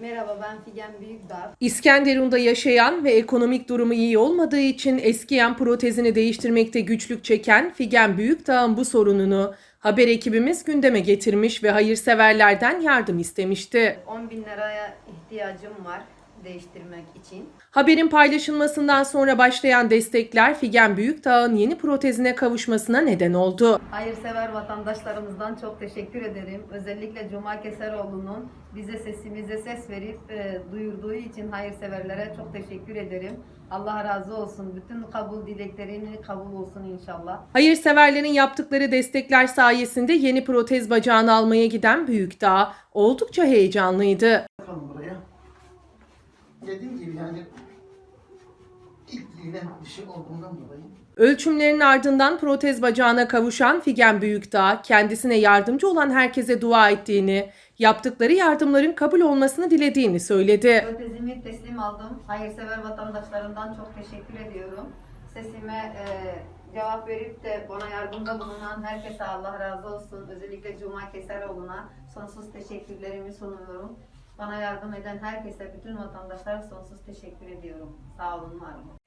Merhaba ben Figen Büyükdağ. İskenderun'da yaşayan ve ekonomik durumu iyi olmadığı için eskiyen protezini değiştirmekte güçlük çeken Figen Büyükdağ'ın bu sorununu haber ekibimiz gündeme getirmiş ve hayırseverlerden yardım istemişti. 10 bin liraya ihtiyacım var değiştirmek için. Haberin paylaşılmasından sonra başlayan destekler Figen Büyükdağ'ın yeni protezine kavuşmasına neden oldu. Hayırsever vatandaşlarımızdan çok teşekkür ederim. Özellikle Cuma Keseroğlu'nun bize sesimize ses verip e, duyurduğu için hayırseverlere çok teşekkür ederim. Allah razı olsun. Bütün kabul dileklerini kabul olsun inşallah. Hayırseverlerin yaptıkları destekler sayesinde yeni protez bacağını almaya giden Büyükdağ oldukça heyecanlıydı. Dediğim gibi yani ilk giyinen bir şey olduğundan dolayı Ölçümlerin ardından protez bacağına kavuşan Figen Büyükdağ, kendisine yardımcı olan herkese dua ettiğini, yaptıkları yardımların kabul olmasını dilediğini söyledi. Protezimi teslim aldım. Hayırsever vatandaşlarımdan çok teşekkür ediyorum. Sesime e, cevap verip de bana yardımda bulunan herkese Allah razı olsun. Özellikle Cuma Keseroğlu'na sonsuz teşekkürlerimi sunuyorum. Bana yardım eden herkese, bütün vatandaşlara sonsuz teşekkür ediyorum. Sağ olun, var olun.